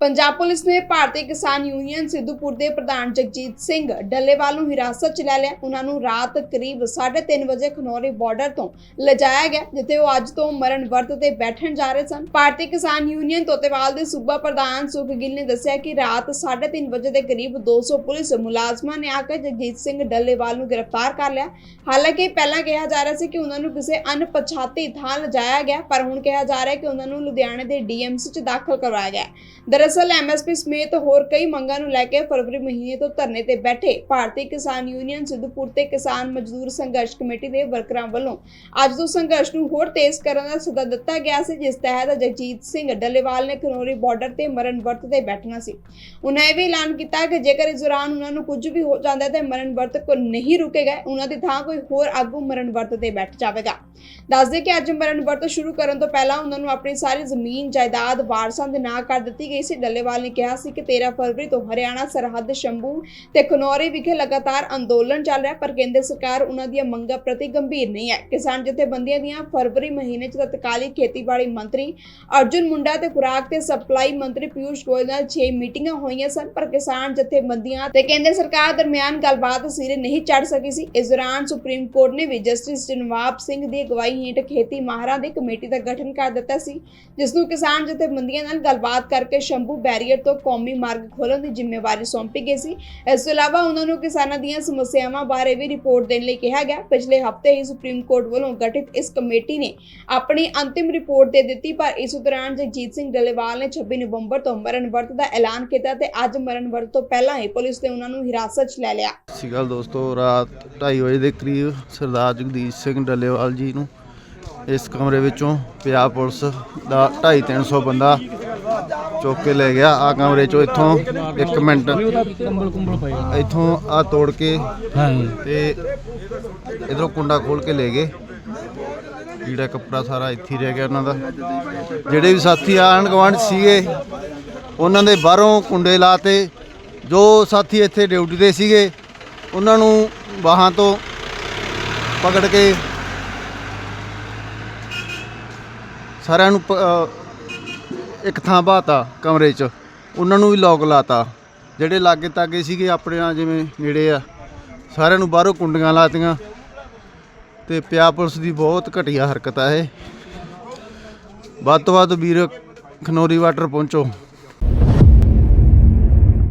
Punjab police ਨੇ ਭਾਰਤੀ ਕਿਸਾਨ union Sidhupur ਦੇ ਪ੍ਰਧਾਨ ਜਗਜੀਤ ਸਿੰਘ ਡੱਲੇਵਾਲ ਨੂੰ ਹਿਰਾਸਤ 'ਚ ਲੈ ਲਿਆ। ਉਹਨਾਂ ਨੂੰ ਰਾਤ ਕਰੀਬ 3:30 ਵਜੇ ਖਨੌਰੀ ਬਾਰਡਰ ਤੋਂ ਲਿਜਾਇਆ ਗਿਆ, ਜਿੱਥੇ ਉਹ ਅੱਜ ਤੋਂ ਮਰਨ ਵਰਤ ਤੇ ਬੈਠਣ ਜਾ ਰਹੇ ਸਨ। ਭਾਰਤੀ ਕਿਸਾਨ ਯੂਨੀਅਨ ਤੋਤੇਵਾਲ ਦੇ ਸੂਬਾ ਪ੍ਰਧਾਨ ਸੁਖ ਗਿੱਲ ਨੇ ਦੱਸਿਆ ਕਿ ਰਾਤ 3:30 ਵਜੇ ਦੇ ਕਰੀਬ 200 ਪੁਲਿਸ ਮੁਲਾਜ਼ਮਾਂ ਨੇ ਆ ਕੇ ਜਗਜੀਤ ਸਿੰਘ ਡੱਲੇਵਾਲ ਨੂੰ ਗ੍ਰਿਫਤਾਰ ਕਰ ਲਿਆ। ਹਾਲਾਂਕਿ ਪਹਿਲਾਂ ਕਿਹਾ ਜਾ ਰਿਹਾ ਸੀ ਕਿ ਉਹਨਾਂ ਨੂੰ ਕਿਸੇ ਅਣਪਛਾਤੀ ਥਾਂ ਲਿਜਾਇਆ ਗਿਆ, ਪਰ ਹੁਣ ਕਿਹਾ ਜਾ ਰਿਹਾ ਹੈ ਕਿ ਉਹਨਾਂ ਨੂੰ ਲੁਧਿਆਣੇ ਦੇ ਡੀਐਮਸੀ 'ਚ ਦਾਖਲ ਕਰਵਾਇਆ ਗਿਆ ਦਰਅਸਲ ਐਮਐਸਪੀ ਸਮੇਤ ਹੋਰ ਕਈ ਮੰਗਾਂ ਨੂੰ ਲੈ ਕੇ ਫਰਵਰੀ ਮਹੀਨੇ ਤੋਂ ਧਰਨੇ ਤੇ ਬੈਠੇ ਭਾਰਤੀ ਕਿਸਾਨ ਯੂਨੀਅਨ ਸਿੱਧੂਪੁਰ ਤੇ ਕਿਸਾਨ ਮਜ਼ਦੂਰ ਸੰਘਰਸ਼ ਕਮੇਟੀ ਦੇ ਵਰਕਰਾਂ ਵੱਲੋਂ ਅੱਜ ਤੋਂ ਸੰਘਰਸ਼ ਨੂੰ ਹੋਰ ਤੇਜ਼ ਕਰਨ ਦਾ ਸੱਦਾ ਦਿੱਤਾ ਗਿਆ ਸੀ, ਜਿਸ ਤਹਿਤ ਜਗਜੀਤ ਸਿੰਘ ਡੱਲੇਵਾਲ ਨੇ ਖਨੌਰੀ ਬਾਰਡਰ ਤੇ ਮਰਨ ਵਰਤ ਤੇ ਬੈਠਣਾ ਸੀ। ਉਹਨਾਂ ਇਹ ਵੀ ਐਲਾਨ ਕੀਤਾ ਕਿ ਜੇਕਰ ਇਸ ਦੌਰਾਨ ਉਹਨਾਂ ਨੂੰ ਕੁਝ ਵੀ ਹੋ ਜਾਂਦਾ ਹੈ ਤਾਂ ਮਰਨ ਵਰਤ ਕੋ ਨਹੀਂ ਰੁਕੇਗਾ, ਉਹਨਾਂ ਦੀ ਥਾਂ ਕੋਈ ਹੋਰ ਆਗੂ ਮਰਨ ਵਰਤ ਤੇ ਬੈਠ ਜਾਵੇਗਾ। ਦੱਸਦੇ ਕਿ ਅੱਜ ਮਰਨ ਵਰਤ ਸ਼ੁਰੂ ਕਰਨ ਤੋਂ ਪਹਿਲਾਂ ਉਹਨਾਂ ਨੂੰ ਆਪਣੀ ਸਾਰੀ ਜ਼ਮੀਨ, ਜਾਇਦਾਦ ਵਾਰਸਾਂ ਦੇ ਨਾਂ ਕਰ ਦਿੱਤੀ ਗਈ ਸੀ ਡੱਲੇਵਾਲ ਨੇ ਕਿਹਾ ਸੀ ਕਿ 13 ਫਰਵਰੀ ਤੋਂ ਹਰਿਆਣਾ, ਸਰਹੱਦ, ਸ਼ੰਭੂ ਤੇ ਖਨੌਰੀ ਵਿਖੇ ਲਗਾਤਾਰ ਅੰਦੋਲਨ ਚੱਲ ਰਿਹਾ ਪਰ ਕੇਂਦਰ ਸਰਕਾਰ ਉਹਨਾਂ ਦੀਆਂ ਮੰਗਾਂ ਪ੍ਰਤੀ ਗੰਭੀਰ ਨਹੀਂ ਹੈ। ਕਿਸਾਨ ਜਥੇਬੰਦੀਆਂ ਦੀਆਂ ਫਰਵਰੀ ਮਹੀਨੇ 'ਚ ਤਤਕਾਲੀ ਖੇਤੀਬਾੜੀ ਮੰਤਰੀ ਅਰਜੁਨ ਮੁੰਡਾ ਤੇ ਖੁਰਾਕ ਤੇ ਸਪਲਾਈ ਮੰਤਰੀ ਪਿਊਸ਼ ਗੋਇਲ ਨਾਲ 6 ਮੀਟਿੰਗਾਂ ਹੋਈਆਂ ਸਨ, ਪਰ ਕਿਸਾਨ ਜਥੇਬੰਦੀਆਂ ਤੇ ਕੇਂਦਰ ਸਰਕਾਰ ਦਰਮਿਆਨ ਗੱਲਬਾਤ ਸਿਰੇ ਨਹੀਂ ਚੜ ਸਕੀ ਸੀ। ਇਸ ਦੌਰਾਨ ਸੁਪਰੀਮ ਕੋਰਟ ਨੇ ਵੀ ਜਸਟਿਸ ਜਨਵਾਬ ਸਿੰਘ ਦੀ ਅਗਵਾਈ ਹੇਠ ਖੇਤੀ ਮਾਹਰਾਂ ਦੀ ਕਮੇਟੀ ਦਾ ਗਠਨ ਕਰ ਦਿੱਤਾ ਸੀ, ਜਿਸ ਨੂੰ ਕਿਸਾਨ ਜਥੇਬੰਦੀਆਂ ਨਾਲ ਗੱਲਬਾਤ ਕਰਕੇ ਸ਼ੰਭੂ ਬੈਰੀਅਰ ਤੋਂ ਕੌਮੀ ਮਾਰਗ ਖੋਲ੍ਹਣ ਦੀ ਜ਼ਿੰਮੇਵਾਰੀ ਸੌਂਪੀ ਗਈ ਸੀ। ਇਸ ਤੋਂ ਇਲਾਵਾ ਉਹਨਾਂ ਨੂੰ ਕਿਸਾਨਾਂ ਦੀਆਂ ਸਮੱਸਿਆਵਾਂ ਬਾਰੇ ਵੀ ਰਿਪੋਰਟ ਦੇਣ ਲਈ ਕਿਹਾ ਗਿਆ। ਪਿਛਲੇ ਹਫ਼ਤੇ ਹੀ ਸੁਪਰੀਮ ਕੋਰਟ ਵੱਲੋਂ ਗਠਿਤ ਇਸ ਕਮੇਟੀ ਨੇ ਆਪਣੀ ਅੰਤਿਮ ਰਿਪੋਰਟ ਦੇ ਦਿੱਤੀ, ਪਰ ਇਸ ਦੌਰਾਨ ਜਗਜੀਤ ਸਿੰਘ ਡੱਲੇਵਾਲ ਨੇ 26 ਨਵੰਬਰ ਤੋਂ ਮਰਨ ਵਰਤ ਦਾ ਐਲਾਨ ਕੀਤਾ ਤੇ ਅੱਜ ਮਰਨ ਵਰਤ ਤੋਂ ਪਹਿਲਾਂ ਹੀ ਪੁਲਿਸ ਨੇ ਉਹਨਾਂ ਨੂੰ ਹਿਰਾਸਤ 'ਚ ਲੈ ਲਿਆ। ਸਤਿ ਸ਼੍ਰੀ ਦੋਸਤੋ, ਰਾਤ 2:30 ਵਜੇ ਦੇ ਕਰੀਬ ਸਰਦਾਰ ਜਗਦੀਸ਼ ਸਿੰਘ ਡੱਲੇਵਾਲ ਜੀ ਨੂੰ ਇਸ ਕਮਰੇ ਵਿੱਚੋਂ ਪੰਜਾਬ ਪੁਲਿਸ ਦਾ 250 ਬੰਦਾ ਚੁੱਕ ਕੇ ਲੈ ਗਿਆ। ਆ ਕਮਰੇ ਚੋਂ ਇੱਥੋਂ 1 ਮਿੰਟ। ਕੰਬਲ ਕੁੰਬਲ ਪਏ ਇੱਥੋਂ ਆ ਤੋੜ ਕੇ ਹਾਂ ਤੇ ਇਧਰੋਂ ਕੁੰਡਾ ਖੋਲ ਕੇ ਲੈ ਗਏ। ਜਿਹੜਾ ਕੱਪੜਾ ਸਾਰਾ ਇੱਥੇ ਰਹਿ ਗਿਆ ਉਹਨਾਂ ਦਾ। ਜਿਹੜੇ ਵੀ ਸਾਥੀ ਆਣ ਗਵਾਂਢ ਸੀਗੇ ਉਹਨਾਂ ਦੇ ਬਾਹਰੋਂ ਕੁੰਡੇ ਲਾਤੇ। ਜੋ ਸਾਥੀ ਇੱਥੇ ਡਿਊਟੀ ਤੇ ਸੀਗੇ ਉਹਨਾਂ ਨੂੰ ਬਾਹਾਂ ਤੋਂ ਪਕੜ ਕੇ ਸਾਰਿਆਂ ਨੂੰ ਇੱਕ ਥਾਂ ਬਾਤਾ ਕਮਰੇ 'ਚ। ਉਹਨਾਂ ਨੂੰ ਵੀ ਲੋਕ ਲਾਤਾ। ਜਿਹੜੇ ਲਾਗੇ ਤਾਗੇ ਸੀਗੇ ਆਪਣੇ ਆ ਜਿਵੇਂ ਨੇੜੇ ਆ, ਸਾਰਿਆਂ ਨੂੰ ਬਾਹਰੋਂ ਕੁੰਡੀਆਂ ਲਾਤੀਆਂ। ਤੇ ਪਿਆ ਪੁਲਿਸ ਦੀ ਬਹੁਤ ਘਟੀਆ ਹਰਕਤ ਆ ਇਹ। ਵੱਧ ਤੋਂ ਵੱਧ ਵੀਰ ਖਨੋਰੀ ਵਾਟਰ ਪਹੁੰਚੋ।